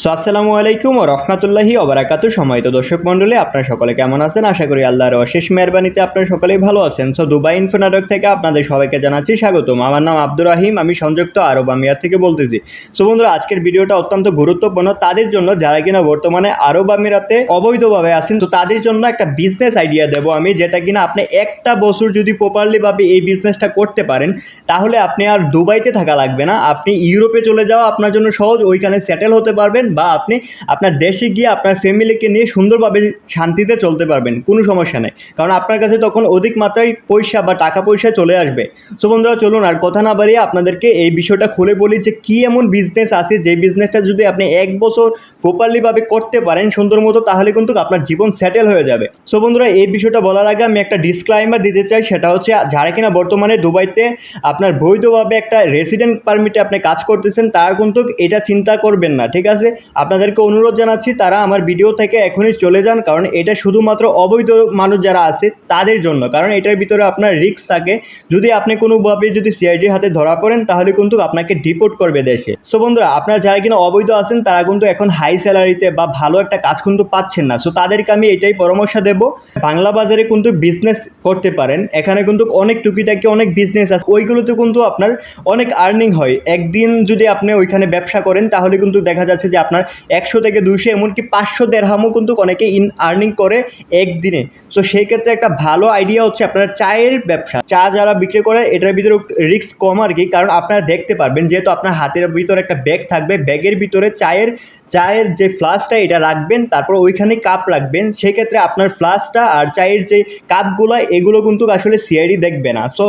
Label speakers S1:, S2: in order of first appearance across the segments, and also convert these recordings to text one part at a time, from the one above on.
S1: So আসসালামু আলাইকুম ও রহমতুল্লাহি অবরাকাতু সময়ত দর্শক মণ্ডলী, আপনারা সকলে কেমন আছেন? আশা করি আল্লাহর অশেষ মেহরবানিতে আপনারা সকলেই ভালো আছেন। সো দুবাই ইনফোনাটক থেকে আপনাদের সবাইকে জানাচ্ছি স্বাগতম। আমার নাম আব্দুর রাহিম, আমি সংযুক্ত আরব আমিরাত থেকে বলতেছি। সো বন্ধুরা, আজকের ভিডিওটা অত্যন্ত গুরুত্বপূর্ণ। তাদের জন্য যারা কিনা বর্তমানে আরব আমিরাতে অবৈধভাবে আছেন, তো তাদের জন্য একটা বিজনেস আইডিয়া দেবো আমি, যেটা কিনা আপনি একটা বছর যদি প্রপারলি ভাবে এই বিজনেসটা করতে পারেন, তাহলে আপনি আর দুবাইতে থাকা লাগবে না। আপনি ইউরোপে চলে যাওয়া আপনার জন্য সহজ, ওইখানে সেটেল হতে পারবেন। বা আপনি আপনার দেশে গিয়ে আপনার ফ্যামিলিকে নিয়ে সুন্দরভাবে শান্তিতে চলতে পারবেন, কোনো সমস্যা নেই। কারণ আপনার কাছে তখন অধিক মাত্রায় পয়সা বা টাকা পয়সা চলে আসবে। সো বন্ধুরা, চলুন আর কথা না বাড়িয়ে আপনাদেরকে এই বিষয়টা খুলে বলি যে কী এমন বিজনেস আছে, যে বিজনেসটা যদি আপনি এক বছর প্রপারলিভাবে করতে পারেন সুন্দর মতো, তাহলে কিন্তু আপনার জীবন সেটেল হয়ে যাবে। সো বন্ধুরা, এই বিষয়টা বলার আগে আমি একটা ডিসক্লাইমার দিতে চাই, সেটা হচ্ছে যারা কিনা বর্তমানে দুবাইতে আপনার বৈধভাবে একটা রেসিডেন্ট পারমিটে আপনি কাজ করতেছেন, তারা কিন্তু এটা চিন্তা করবেন না, ঠিক আছে? আপনাদেরকে অনুরোধ জানাচ্ছি, তারা আমার ভিডিও থেকে এখনই চলে যান, কারণ এটা শুধুমাত্র অবৈধ মানুষ যারা আছে, তাদের জন্য। কারণ এটার ভিতরে আপনার রিস্ক থাকে। যদি আপনি কোনোভাবে যদি সিআইডির হাতে ধরা পড়েন, তাহলে কিন্তু আপনাকে ডিপোর্ট করবে দেশে। সো বন্ধুরা, আপনারা যারা কিনা অবৈধ আছেন, তারা কিন্তু এখন হাই স্যালারিতে বা ভালো একটা কাজ কিন্তু পাচ্ছেন না। সো তাদেরকে আমি এটাই পরামর্শ দেব, বাংলা বাজারে কিন্তু বিজনেস করতে পারেন। এখানে কিন্তু অনেক টুকিটাকি অনেক বিজনেস আছে। ওইগুলোতে কিন্তু আপনার অনেক আর্নিং হয়। একদিন যদি আপনি ওইখানে ব্যবসা করেন, তাহলে কিন্তু দেখা যাচ্ছে যে আপনার একশো থেকে দুইশো, এমনকি পাঁচশো দেড়হামও কিন্তু অনেকে ইন আর্নিং করে একদিনে। সো সেই ক্ষেত্রে একটা ভালো আইডিয়া হচ্ছে আপনার চায়ের ব্যবসা। চা যারা বিক্রি করে, এটার ভিতরে রিস্ক কম আর কি, কারণ আপনারা দেখতে পারবেন যেহেতু আপনার হাতের ভিতরে একটা ব্যাগ থাকবে, ব্যাগের ভিতরে চায়ের চায়ের যে ফ্লাসটা এটা রাখবেন, তারপর ওইখানে কাপ রাখবেন। সেক্ষেত্রে আপনার ফ্লাসটা আর চায়ের যে কাপগুলো এগুলো কিন্তু আসলে সিআইডি দেখবে না। সো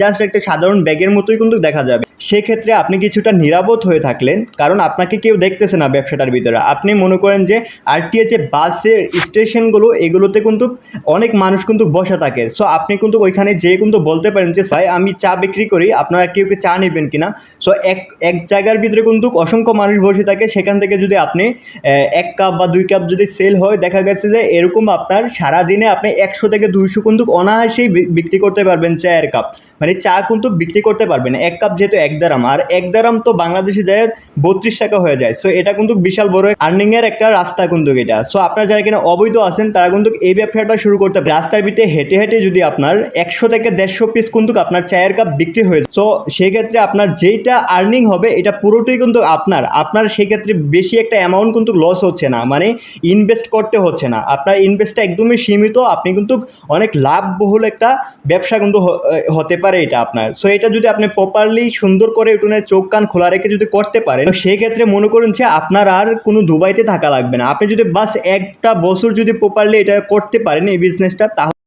S1: জাস্ট একটা সাধারণ ব্যাগের মতোই কিন্তু দেখা যাবে। সেক্ষেত্রে আপনি কিছুটা নিরাপদ হয়ে থাকলেন, কারণ আপনাকে কেউ দেখতেছে না। ব্যবসাটার ভিতরে। আপনি মনে করেন যে আরটিএ বাসের স্টেশনগুলো, এগুলোতে কিন্তু অনেক মানুষ কিন্তু বসে থাকে। সো আপনি কিন্তু ওইখানে যেয়ে কিন্তু বলতে পারেন যে ভাই আমি চা বিক্রি করি, আপনারা কেউ চা নেবেন কিনা? সো এক এক জায়গার ভিতরে কিন্তু অসংখ্য মানুষ বসে থাকে। সেখান থেকে যদি আপনি এক কাপ বা দুই কাপ যদি সেল হয়, দেখা গেছে যে এরকম আপনার সারাদিনে আপনি একশো থেকে দুইশো কিন্তু অনায়াসেই বিক্রি করতে পারবেন চায়ের কাপ। মানে চা কিন্তু বিক্রি করতে পারবেন এক কাপ যেহেতু এক দারাম, আর এক দারাম তো বাংলাদেশে যায় বত্রিশ টাকা হয়ে যায়। সো এটা কিন্তু বিশাল বড় আর্নিং এর একটা রাস্তা কিন্তু এটা। সো আপনারা যারা কিনা অবৈধ আছেন, তারা কিন্তু এই ব্যবসাটা শুরু করতে পারে রাস্তার ভিতরে হেঁটে হেঁটে যদি আপনার একশো থেকে দেড়শো পিস কিন্তু আপনার চায়ের কাপ বিক্রি হয়ে সো সেক্ষেত্রে আপনার যেইটা আর্নিং হবে, এটা পুরোটাই কিন্তু আপনার। আপনার সেক্ষেত্রে বেশি একটা অ্যামাউন্ট কিন্তু লস হচ্ছে না। মানে ইনভেস্ট করতে হচ্ছে না। আপনার ইনভেস্টটা একদমই সীমিত। আপনি কিন্তু অনেক লাভবহুল একটা ব্যবসা কিন্তু হতে পারে এটা আপনার। সো এটা যদি আপনি প্রপারলি সুন্দর করে উঠোনের চোখ কান খোলা রেখে যদি করতে পারেন, তো সেক্ষেত্রে মনে করুন যে আপনার আর কোনো দুবাইতে থাকা লাগবে না। আপনি যদি বাস একটা বছর যদি প্রপারলি এটা করতে পারেন এই বিজনেসটা তাহলে